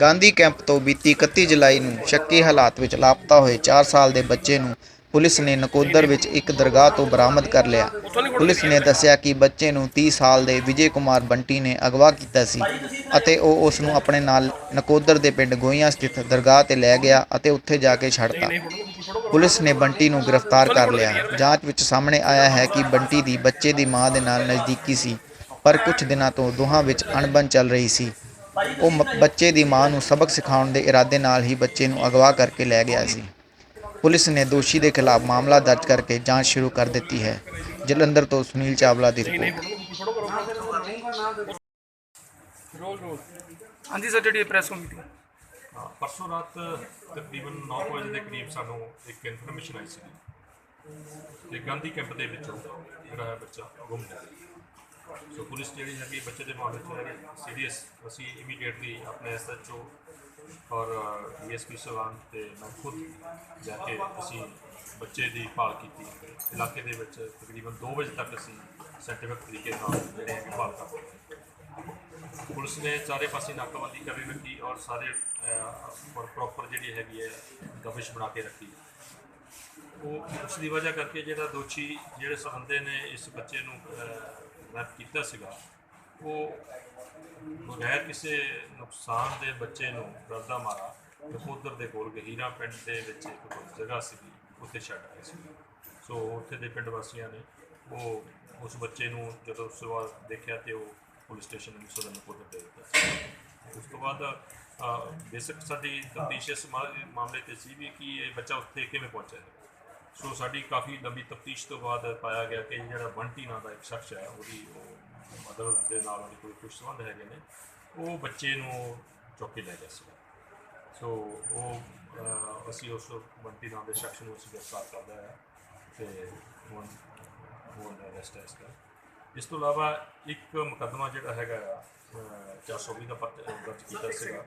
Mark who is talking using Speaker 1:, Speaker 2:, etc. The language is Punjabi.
Speaker 1: ਗਾਂਧੀ ਕੈਂਪ ਤੋਂ ਬੀਤੀ 31 ਜੁਲਾਈ ਨੂੰ ਸ਼ੱਕੀ ਹਾਲਾਤ ਵਿੱਚ ਲਾਪਤਾ ਹੋਏ 4 ਸਾਲ ਦੇ ਬੱਚੇ ਨੂੰ ਪੁਲਿਸ ਨੇ ਨਕੋਦਰ ਵਿੱਚ ਇੱਕ ਦਰਗਾਹ ਤੋਂ ਬਰਾਮਦ ਕਰ ਲਿਆ। ਪੁਲਿਸ ਨੇ ਦੱਸਿਆ ਕਿ ਬੱਚੇ ਨੂੰ 30 ਸਾਲ ਦੇ ਵਿਜੇ ਕੁਮਾਰ ਬੰਟੀ ਨੇ ਅਗਵਾ ਕੀਤਾ ਸੀ ਅਤੇ ਉਹ ਉਸ ਨੂੰ ਆਪਣੇ ਨਾਲ ਨਕੋਦਰ ਦੇ ਪਿੰਡ ਗੋਈਆਂ ਸਥਿਤ ਦਰਗਾਹ ਤੇ ਲੈ ਗਿਆ ਅਤੇ ਉੱਥੇ ਜਾ ਕੇ ਛੱਡਤਾ। ਪੁਲਿਸ ਨੇ ਬੰਟੀ ਨੂੰ ਗ੍ਰਿਫਤਾਰ ਕਰ ਲਿਆ। ਜਾਂਚ ਵਿੱਚ ਸਾਹਮਣੇ ਆਇਆ ਹੈ ਕਿ ਬੰਟੀ ਦੀ ਬੱਚੇ ਦੀ ਮਾਂ ਦੇ ਨਾਲ ਨਜ਼ਦੀਕੀ ਸੀ, ਪਰ ਕੁਝ ਦਿਨਾਂ ਤੋਂ ਦੋਹਾਂ ਵਿੱਚ ਅਣਬਣ ਚੱਲ ਰਹੀ ਸੀ। ਉਹ ਬੱਚੇ ਦੀ ਮਾਂ ਨੂੰ ਸਬਕ ਸਿਖਾਉਣ ਦੇ ਇਰਾਦੇ ਨਾਲ ਹੀ ਬੱਚੇ ਨੂੰ ਅਗਵਾ ਕਰਕੇ ਲੈ ਗਿਆ ਸੀ। ਪੁਲਿਸ ਨੇ ਦੋਸ਼ੀ ਦੇ ਖਿਲਾਫ ਮਾਮਲਾ ਦਰਜ ਕਰਕੇ ਜਾਂਚ ਸ਼ੁਰੂ ਕਰ ਦਿੱਤੀ ਹੈ। ਜਲੰਧਰ ਤੋਂ ਸੁਨੀਲ ਚਾਵਲਾ ਦੀ ਰਿਪੋਰਟ।
Speaker 2: ਹਾਂਜੀ ਸਰ ਜਿਹੜੀ ਪ੍ਰੈਸ ਮੀਟਿੰਗ
Speaker 3: ਹਾਂ, ਪਰਸੋਂ ਰਾਤ ਤਕਰੀਬਨ 9 ਵਜੇ ਦੇ ਕਰੀਬ ਸਾਨੂੰ ਇੱਕ ਇਨਫੋਰਮੇਸ਼ਨ ਆਈ ਸੀ। ਕਿ ਗਾਂਧੀ ਕੈਂਪ ਦੇ ਵਿੱਚੋਂ ਜਿਹੜਾ ਹੈ ਬੱਚਾ ਗੁੰਮ ਗਿਆ। ਸੋ ਪੁਲਿਸ ਜਿਹੜੀ ਹੈਗੀ ਬੱਚੇ ਦੇ ਮਾਮਲੇ 'ਚ ਹੈ ਸੀਰੀਅਸ ਅਸੀਂ ਇਮੀਡੀਏਟਲੀ ਆਪਣੇ ਐਸਐਚਓ ਔਰ ਡੀਐਸਪੀ ਸਵਾਨ ਤੇ ਮੈਂ ਖੁਦ ਜਾ ਕੇ ਅਸੀਂ ਬੱਚੇ ਦੀ ਭਾਲ ਕੀਤੀ। ਇਲਾਕੇ ਦੇ ਵਿੱਚ ਤਕਰੀਬਨ 2 ਵਜੇ ਤੱਕ ਅਸੀਂ ਸਾਇੰਟੀਫਿਕ ਤਰੀਕੇ ਨਾਲ ਜਿਹੜੇ ਹੈਗੇ ਭਾਲ ਕਰਦੇ ਪੁਲਿਸ ਨੇ ਚਾਰੇ ਪਾਸੇ ਨਾਕਾਬੰਦੀ ਕਰ ਰੱਖੀ ਔਰ ਸਾਰੇ ਪ੍ਰੋਪਰ ਜਿਹੜੀ ਹੈਗੀ ਹੈ ਗਵਿਸ਼ ਬਣਾ ਕੇ ਰੱਖੀ। ਉਹ ਉਸ ਦੀ ਵਜ੍ਹਾ ਕਰਕੇ ਜਿਹੜਾ ਦੋਸ਼ੀ ਜਿਹੜੇ ਸਰਹੰਦੇ ਨੇ ਇਸ ਬੱਚੇ ਨੂੰ ਰੈਪ ਕੀਤਾ ਸੀਗਾ, ਉਹ ਬਗੈਰ ਕਿਸੇ ਨੁਕਸਾਨ ਦੇ ਬੱਚੇ ਨੂੰ ਡਰਦਾ ਮਾਰਾ ਨਕੋਦਰ ਦੇ ਕੋਲ ਗਹੀਰਾ ਪਿੰਡ ਦੇ ਵਿੱਚ ਇੱਕ ਜਗ੍ਹਾ ਸੀਗੀ, ਉੱਥੇ ਛੱਡ ਆਏ ਸੀ। ਸੋ ਉੱਥੇ ਦੇ ਪਿੰਡ ਵਾਸੀਆਂ ਨੇ ਉਹ ਉਸ ਬੱਚੇ ਨੂੰ ਜਦੋਂ ਸਵਾਲ ਦੇਖਿਆ ਤੇ ਉਹ ਪੁਲਿਸ ਸਟੇਸ਼ਨ ਨੂੰ ਸਦਰ ਨਕੋਦਰ ਦੇ ਦਿੱਤਾ ਸੀ। ਉਸ ਤੋਂ ਬਾਅਦ ਬੇਸਿਕ ਸਾਡੀ ਤਫਤੀਸ਼ ਇਸ ਮਾ- ਮਾਮਲੇ ਤੇ ਸੀ ਵੀ ਕਿ ਇਹ ਬੱਚਾ ਉੱਥੇ ਕਿਵੇਂ ਪਹੁੰਚਿਆ ਹੈ ਸੋ ਸਾਡੀ ਕਾਫੀ ਲੰਬੀ ਤਫਤੀਸ਼ ਤੋਂ ਬਾਅਦ ਪਾਇਆ ਗਿਆ ਕਿ ਜਿਹੜਾ ਬੰਟੀ ਨਾਂ ਦਾ ਇੱਕ ਸ਼ਖਸ ਹੈ ਉਹਦੀ ਉਹ ਮਦਰ ਦੇ ਨਾਲ ਉਹਦੇ ਕੋਈ ਕੁਝ ਸੰਬੰਧ ਹੈਗੇ ਨੇ ਉਹ ਬੱਚੇ ਨੂੰ ਚੁੱਕ ਲੈ ਗਿਆ ਸੀ ਸੋ ਉਹ ਅਸੀਂ ਉਸ ਬੰਟੀ ਨਾਂ ਦੇ ਸ਼ਖਸ ਨੂੰ ਅਸੀਂ ਗ੍ਰਿਫਤਾਰ ਕਰਦਾ ਲਿਆ ਹੈ ਤੇ ਹੁਣ ਹੁਣ ਅਰੈਸਟ ਹੈ ਇਸਦਾ ਇਸ ਤੋਂ ਇਲਾਵਾ ਇੱਕ ਮੁਕੱਦਮਾ ਜਿਹੜਾ ਹੈਗਾ ਆ, ਅਹ, 420 ਦਾ ਪਰਚਾ ਦਰਜ ਕੀਤਾ ਸੀਗਾ।